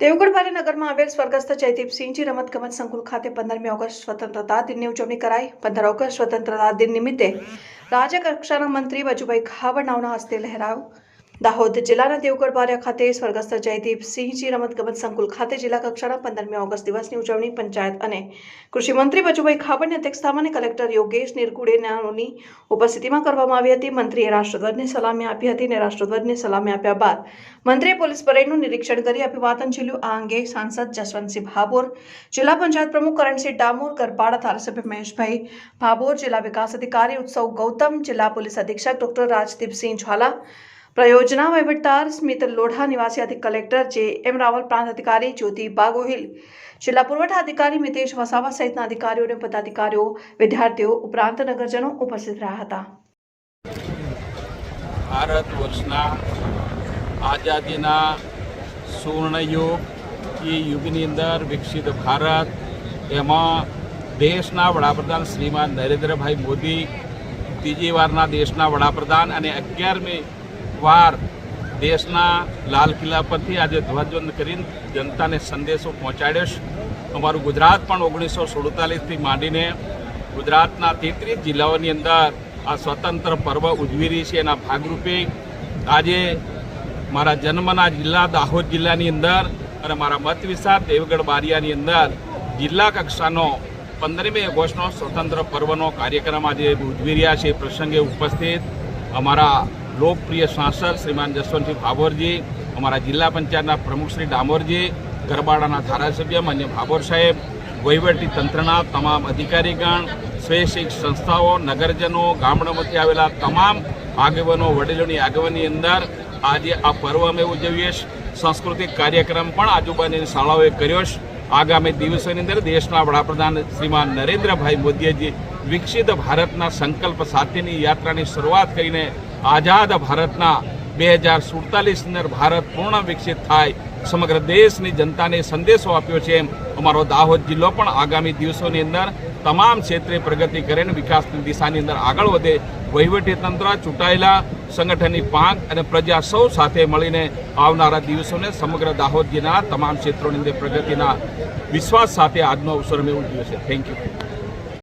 દેવગઢ બારેનગરમાં આવેલ સ્વર્ગસ્થ જયદીપસિંહજી રમતગમત સંકુલ ખાતે પંદરમી ઓગસ્ટ સ્વતંત્રતા દિનની ઉજવણી કરાઈ. પંદર ઓગસ્ટ સ્વતંત્રતા દિન નિમિત્તે રાજ્ય કક્ષાના મંત્રી બચુભાઈ ખાબડ નાવના હસ્તે લહેરાયો દાહોદ જિલ્લાના દેવગઢબારિયા ખાતે સ્વર્ગસ્થ જયદીપસિંહજી રમતગમત સંકુલ ખાતે જિલ્લા કક્ષાના પંદરમી ઓગસ્ટ દિવસની ઉજવણી પંચાયત અને કૃષિમંત્રી બચુભાઈ ખાબડની અધ્યક્ષતામાં અને કલેક્ટર યોગેશ નિરગુડેનાની ઉપસ્થિતિમાં કરવામાં આવી હતી. મંત્રીએ રાષ્ટ્રધ્વજને સલામી આપી હતી અને રાષ્ટ્રધ્વજને સલામી આપ્યા બાદ મંત્રીએ પોલીસ પરેડનું નિરીક્ષણ કરી અભિવાદન ઝીલ્યું. આ અંગે સાંસદ જસવંતસિંહ ભાભોર, જિલ્લા પંચાયત પ્રમુખ કરણસિંહ ડામોર કરપાડા ધારાસભ્ય મહેશભાઈ ભાભોર, જિલ્લા વિકાસ અધિકારી ઉત્સવ ગૌતમ, જિલ્લા પોલીસ અધિક્ષક ડોક્ટર રાજદીપસિંહ ઝાલા પ્રયોજના વહીવટદાર સ્મિત લોઢા નિવાસી અધિક કલેક્ટર જે એમ રાવલ પ્રાંત અધિકારી જ્યોતિ બાગોહિલ, જિલ્લા પુરવઠા અધિકારી મિતેશ વસાવા સહિતના અધિકારીઓ અને પદાધિકારીઓ, વિદ્યાર્થીઓ ઉપરાંત નગરજનો ઉપસ્થિત રહ્યા હતા. ભારત વર્ષના આઝાદીના સુવર્ણયુગ એ યુગની અંદર વિકસિત ભારત, એમાં દેશના વડાપ્રધાન શ્રીમાન નરેન્દ્રભાઈ મોદી, ત્રીજી વારના દેશના વડાપ્રધાન અને અગિયારમી વાર દેશના લાલ કિલ્લા પરથી આજે ધ્વજવંદ કરીને જનતાને સંદેશો પહોંચાડ્યો છે. અમારું ગુજરાત પણ ઓગણીસો સુડતાલીસથી માંડીને ગુજરાતના તેત્રીસ જિલ્લાઓની અંદર આ સ્વતંત્ર પર્વ ઉજવી રહી છે. એના ભાગરૂપે આજે મારા જન્મના જિલ્લા દાહોદ જિલ્લાની અંદર અને મારા મત વિસ્તાર દેવગઢ બારિયાની અંદર જિલ્લા કક્ષાનો પંદરમી ઓગસ્ટનો સ્વતંત્ર પર્વનો કાર્યક્રમ આજે ઉજવી રહ્યા છે. પ્રસંગે ઉપસ્થિત અમારા લોકપ્રિય સાંસદ શ્રીમાન જસવંતસિંહ ભાભોરજી, અમારા જિલ્લા પંચાયતના પ્રમુખ શ્રી ડામોરજી, ગરબાડાના ધારાસભ્ય માન્ય ભાભોર સાહેબ, વહીવટી તંત્રના તમામ અધિકારીગણ, સ્વૈચ્છિક સંસ્થાઓ, નગરજનો, ગામડામાંથી આવેલા તમામ આગેવાનો, વડીલોની આગેવાની અંદર આજે આ પર્વ અમે ઉજવીએ સાંસ્કૃતિક કાર્યક્રમ પણ આજુબાજુની શાળાઓએ કર્યો છે. આગામી દિવસોની અંદર દેશના વડાપ્રધાન શ્રીમાન નરેન્દ્રભાઈ મોદીએ વિકસિત ભારતના સંકલ્પ સાથેની યાત્રાની શરૂઆત કરીને આઝાદ ભારતના બે હજાર સુડતાલીસ અંદર ભારત પૂર્ણ વિકસિત થાય, સમગ્ર દેશની જનતાને સંદેશો આપ્યો છે એમ અમારો દાહોદ જિલ્લો પણ આગામી દિવસોની અંદર તમામ ક્ષેત્રે પ્રગતિ કરે અને વિકાસની દિશાની અંદર આગળ વધે. વહીવટી તંત્ર ચૂંટાયેલા, સંગઠનની પાંખ અને પ્રજા સૌ સાથે મળીને આવનારા દિવસોને સમગ્ર દાહોદ જિલ્લાના તમામ ક્ષેત્રોની અંદર પ્રગતિના વિશ્વાસ સાથે આજનો અવસર મેં ઉજવ્યો છે. Thank you